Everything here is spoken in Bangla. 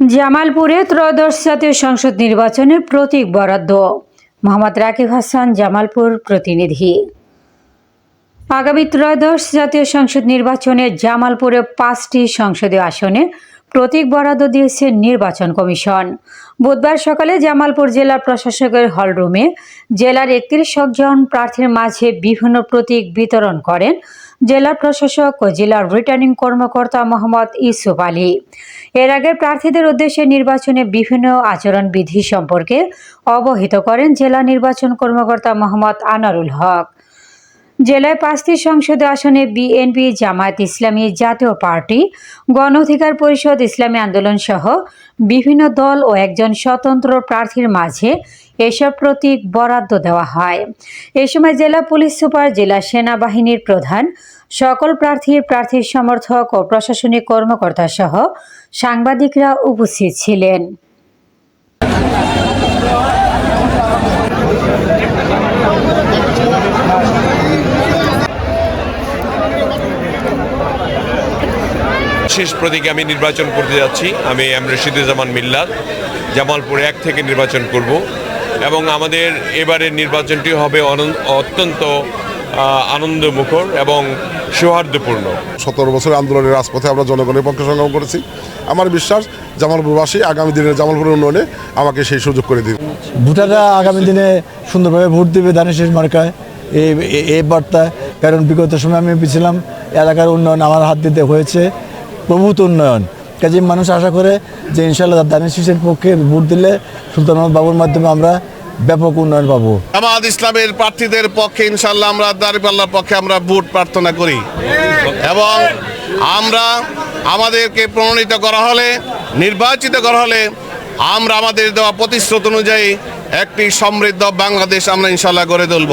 জামালপুরে ত্রয়োদশ জাতীয় সংসদ নির্বাচনের প্রতীক বরাদ্দ। মোহাম্মদ রাকিব হাসান, জামালপুর প্রতিনিধি। আগামী ত্রয়োদশ জাতীয় সংসদ নির্বাচনে জামালপুরে পাঁচটি সংসদীয় আসনে প্রতীক বরাদ্দ দিয়েছে নির্বাচন কমিশন। বুধবার সকালে জামালপুর জেলা প্রশাসকের হলরুমে জেলার একত্রিশ জন প্রার্থীর মাঝে বিভিন্ন প্রতীক বিতরণ করেন জেলা প্রশাসক ও জেলার রিটার্নিং কর্মকর্তা মোহাম্মদ ইউসুফ আলী। এর আগে প্রার্থীদের উদ্দেশ্যে নির্বাচনে বিভিন্ন আচরণবিধি সম্পর্কে অবহিত করেন জেলা নির্বাচন কর্মকর্তা মোহাম্মদ আনারুল হক। জেলায় পাঁচটি সংসদীয় আসনে বিএনপি, জামায়াত ইসলামী, জাতীয় পার্টি গণ অধিকার পরিষদ, ইসলামী আন্দোলন সহ বিভিন্ন দল ও একজন স্বতন্ত্র প্রার্থীর মাঝে এসব প্রতীক বরাদ্দ দেওয়া হয়। এ সময় জেলা পুলিশ সুপার, জেলা সেনাবাহিনীর প্রধান, সকল প্রার্থীর প্রার্থীর সমর্থক ও প্রশাসনিক কর্মকর্তা সহ সাংবাদিকরা উপস্থিত ছিলেন। শেষ প্রতীকে আমি নির্বাচন করতে যাচ্ছি। আমি এম রশিদুজ্জামান মিল্লাত জামালপুর এক থেকে নির্বাচন করব এবং আমাদের এবারের নির্বাচনটি হবে অত্যন্ত আনন্দমুখর এবং সৌহার্দ্যপূর্ণ। সতেরো বছরের আন্দোলনের রাজপথে আমরা জনগণের পক্ষে সংগ্রাম করেছি। আমার বিশ্বাস জামালপুরবাসী আগামী দিনে জামালপুর উন্নয়নে আমাকে সেই সুযোগ করে দিবে। ভোটাররা আগামী দিনে সুন্দরভাবে ভোট দেবে ধানের মার্কায়। এই এই- বার্তায়। কারণ বিগত সময় আমি ছিলাম এলাকার উন্নয়ন আমার হাত দিতে হয়েছে। প্রভূত উন্নয়ন। কাজে মানুষ আশা করে যে ইনশাল্লাহ দানের শীষের পক্ষে ভোট দিলে সুলতান বাবুর মাধ্যমে আমরা ব্যাপক উন্নয়ন পাবো। জামাত ইসলামের প্রার্থীদের পক্ষে ইনশাল্লাহ আমরা দাঁড়িপাল্লার পক্ষে আমরা ভোট প্রার্থনা করি। এবং আমরা আমাদেরকে প্রণোদিত করা হলে, নির্বাচিত করা হলে আমরা আমাদের দেওয়া প্রতিশ্রুতি অনুযায়ী একটি সমৃদ্ধ বাংলাদেশ আমরা ইনশাল্লাহ গড়ে তুলব।